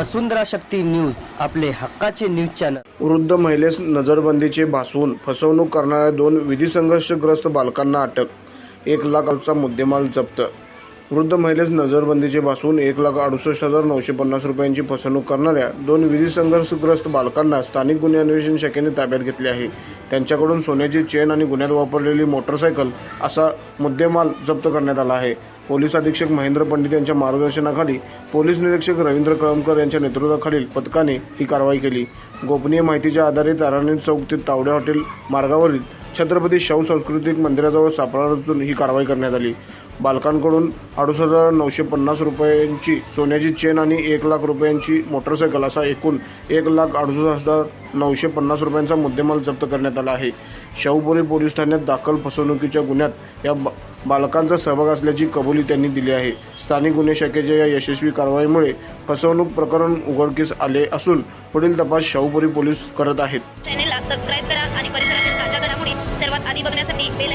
वसुंधरा शक्ती news आपले हक्काचे news channel. वृद्ध महिलेस नजरबंदीचे भासवून फसवणूक करणाऱ्या दोन विधी संघर्षग्रस्त बालकांना अटक एक लाखचा मुद्देमाल जप्त. वृद्ध महिलेस नजरबंदीचे भासवून एक लाख अडुसष्ट हजार नऊशे पन्नास रुपयांची फसवणूक करणाऱ्या दोन विधी संघर्षग्रस्त बालकांना स्थानिक गुन्हे अन्वेषण शाखेने ताब्यात घेतले आहे. त्यांच्याकडून सोन्याची चेन आणि गुन्ह्यात वापरलेली मोटरसायकल असा मुद्देमाल जप्त करण्यात आला आहे. पोलीस अधीक्षक महेंद्र पंडित यांच्या मार्गदर्शनाखाली पोलीस निरीक्षक रवींद्र कळमकर यांच्या नेतृत्वाखालील पथकाने ही कारवाई केली. गोपनीय माहितीच्या आधारे ताराणी चौक ते तावडे हॉटेल मार्गावरील छत्रपती शाहू सांस्कृतिक मंदिराजवळ सापळा रचून ही कारवाई करण्यात आली. बालकांकडून अडुसष्ट हजार नऊशे पन्नास रुपयांची सोन्याची चेन आणि एक लाख रुपयांची मोटरसायकल असा एकूण एक लाख अडुसष्ट हजार नऊशे पन्नास रुपयांचा मुद्देमाल जप्त करण्यात आला आहे. शाहूपुरी पोलीस ठाण्यात दाखल फसवणुकीच्या गुन्ह्यात या बा- बालकांचा सहभाग असल्याची कबुली त्यांनी दिली आहे. स्थानिक गुन्हे शाखेच्या या यशस्वी कारवाईमुळे फसवणूक प्रकरण उघडकीस आले असून पुढील तपास शाहूपुरी पोलीस करत आहेत. चॅनेलला सबस्क्राईब करा आणि परिसरातील ताज्या घडामोडी सर्वात आधी बघण्यासाठी बेल